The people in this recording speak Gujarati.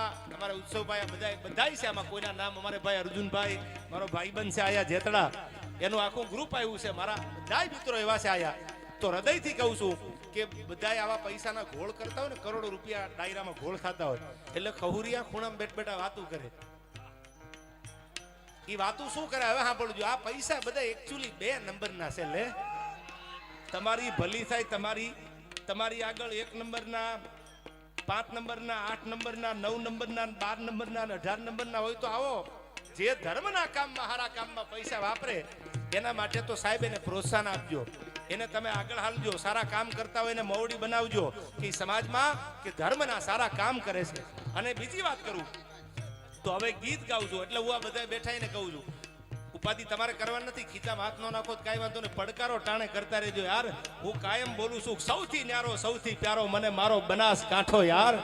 અમારા ઉત્સવભાઈ બધા બધા છે આમાં. કોઈના નામ અમારે ભાઈ અર્જુનભાઈ, મારો ભાઈબંધ છે આયા જેતડા. એનું આખું ગ્રુપ આવ્યું છે. મારા બધાય મિત્રો એવા છે આયા. તો હૃદયથી કહું છું કે બધા આવા પૈસાના ઘોળ કરતા હોય ને, કરોડો રૂપિયા ડાયરામાં ઘોળ ખાતા હોય. એટલે ખહુરિયા ખૂણામાં બેઠ બેઠા વાતું કરે. એ વાતું શું કરે? હવે સાંભળજો. આ પૈસા બધા એકચ્યુઅલી બે નંબરના છે લે. તમારી ભલી થાય, તમારી તમારી આગળ એક નંબરના પાંચ નંબરના, આઠ નંબરના, નવ નંબરના, બાર નંબરના અઢાર નંબરના હોય તો આવો. જે ધર્મના કામમાં, હારા કામમાં પૈસા વાપરે, એના માટે તો સાહેબ એને પ્રોત્સાહન આપજો. એને તમે આગળ હાલજો, સારા કામ કરતા હોય એને મોવડી બનાવજો કે સમાજમાં કે ધર્મના સારા કામ કરે છે. અને બીજી વાત કરું, તો હવે ગીત ગાઉં છું, એટલે હું આ બધા બેઠા કહું છું. ઉપાધિ તમારે કરવાની નથી. ખીચામાં હાથ ન નાખો કઈ વાંધો નહીં. પડકારો ટાણે કરતા રહેજો યાર. હું કાયમ બોલું છું, સૌથી ન્યારો, સૌથી પ્યારો, મને મારો બનાસ કાંઠો યાર.